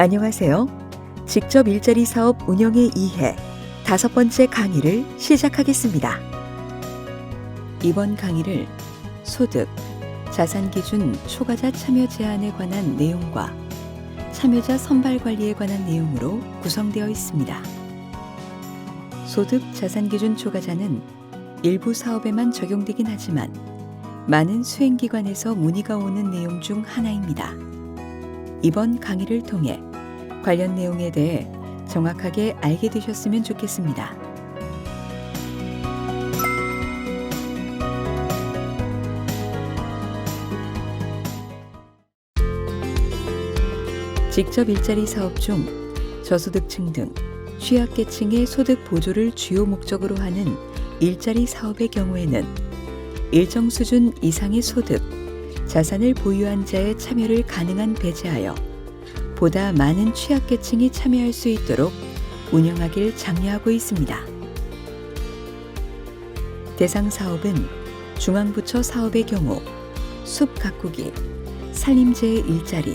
안녕하세요. 직접 일자리 사업 운영의 이해 다섯 번째 강의를 시작하겠습니다. 이번 강의를 소득, 자산 기준 초과자 참여 제한에 관한 내용과 참여자 선발 관리에 관한 내용으로 구성되어 있습니다. 소득 자산 기준 초과자는 일부 사업에만 적용되긴 하지만 많은 수행기관에서 문의가 오는 내용 중 하나입니다. 이번 강의를 통해 관련 내용에 대해 정확하게 알게 되셨으면 좋겠습니다. 직접 일자리 사업 중 저소득층 등 취약계층의 소득 보조를 주요 목적으로 하는 일자리 사업의 경우에는 일정 수준 이상의 소득, 자산을 보유한 자의 참여를 가능한 배제하여 보다 많은 취약계층이 참여할 수 있도록 운영하길 장려하고 있습니다. 대상 사업은 중앙부처 사업의 경우 숲 가꾸기, 산림재해 일자리,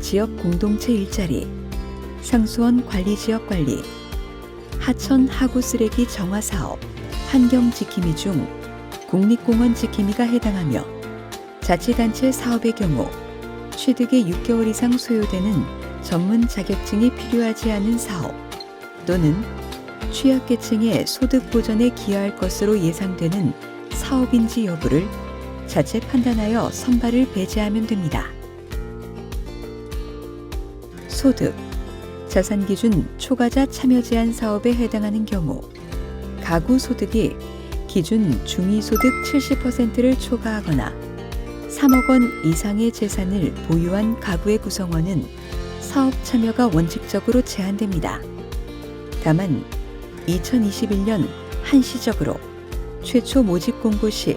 지역 공동체 일자리, 상수원 관리 지역 관리, 하천 하구 쓰레기 정화 사업, 환경 지킴이 중 국립공원 지킴이가 해당하며 자치단체 사업의 경우 취득이 6개월 이상 소요되는 전문 자격증이 필요하지 않은 사업 또는 취약계층의 소득 보전에 기여할 것으로 예상되는 사업인지 여부를 자체 판단하여 선발을 배제하면 됩니다. 소득, 자산 기준 초과자 참여 제한 사업에 해당하는 경우 가구 소득이 기준 중위 소득 70%를 초과하거나 3억 원 이상의 재산을 보유한 가구의 구성원은 사업 참여가 원칙적으로 제한됩니다. 다만 2021년 한시적으로 최초 모집 공고 시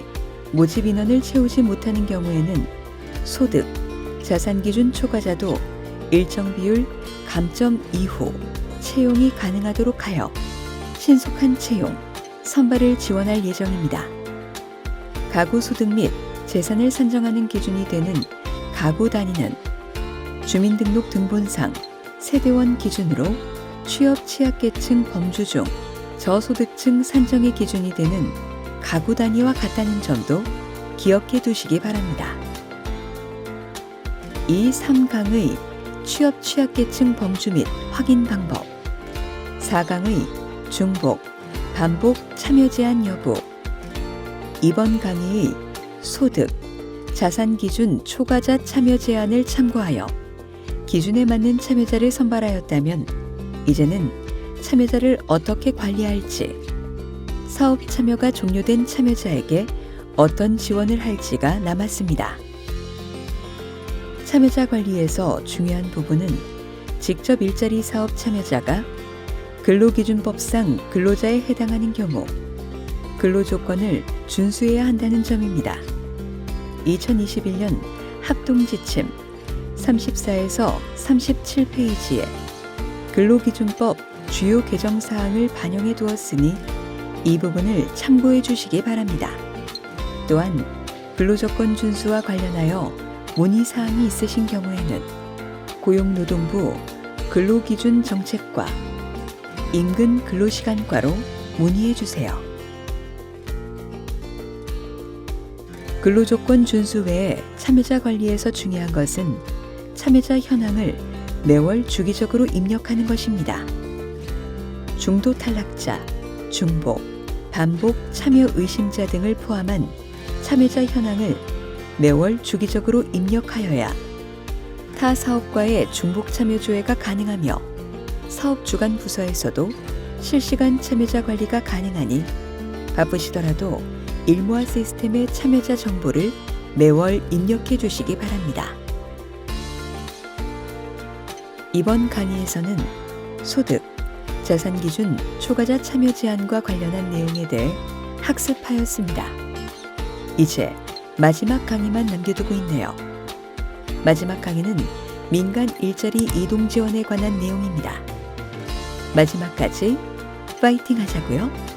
모집 인원을 채우지 못하는 경우에는 소득, 자산 기준 초과자도 일정 비율 감점 이후 채용이 가능하도록 하여 신속한 채용, 선발을 지원할 예정입니다. 가구 소득 및 재산을 산정하는 기준이 되는 가구 단위는 주민등록 등본상 세대원 기준으로 취업 취약계층 범주 중 저소득층 산정의 기준이 되는 가구 단위와 같다는 점도 기억해 두시기 바랍니다. 이 3강의 취업 취약계층 범주 및 확인 방법 4강의 중복, 반복 참여 제한 여부 이번 강의의 소득, 자산 기준 초과자 참여 제한을 참고하여 기준에 맞는 참여자를 선발하였다면 이제는 참여자를 어떻게 관리할지 사업 참여가 종료된 참여자에게 어떤 지원을 할지가 남았습니다. 참여자 관리에서 중요한 부분은 직접 일자리 사업 참여자가 근로기준법상 근로자에 해당하는 경우 근로 조건을 준수해야 한다는 점입니다. 2021년 합동지침 34에서 37페이지에 근로기준법 주요 개정 사항을 반영해 두었으니 이 부분을 참고해 주시기 바랍니다. 또한 근로조건 준수와 관련하여 문의 사항이 있으신 경우에는 고용노동부 근로기준 정책과 인근 근로시간과로 문의해 주세요. 근로조건 준수 외에 참여자 관리에서 중요한 것은 참여자 현황을 매월 주기적으로 입력하는 것입니다. 중도 탈락자, 중복, 반복 참여 의심자 등을 포함한 참여자 현황을 매월 주기적으로 입력하여야 타 사업과의 중복 참여 조회가 가능하며 사업 주간 부서에서도 실시간 참여자 관리가 가능하니 바쁘시더라도 일모아 시스템의 참여자 정보를 매월 입력해 주시기 바랍니다. 이번 강의에서는 소득, 자산 기준 초과자 참여 제한과 관련한 내용에 대해 학습하였습니다. 이제 마지막 강의만 남겨두고 있네요. 마지막 강의는 민간 일자리 이동 지원에 관한 내용입니다. 마지막까지 파이팅 하자고요.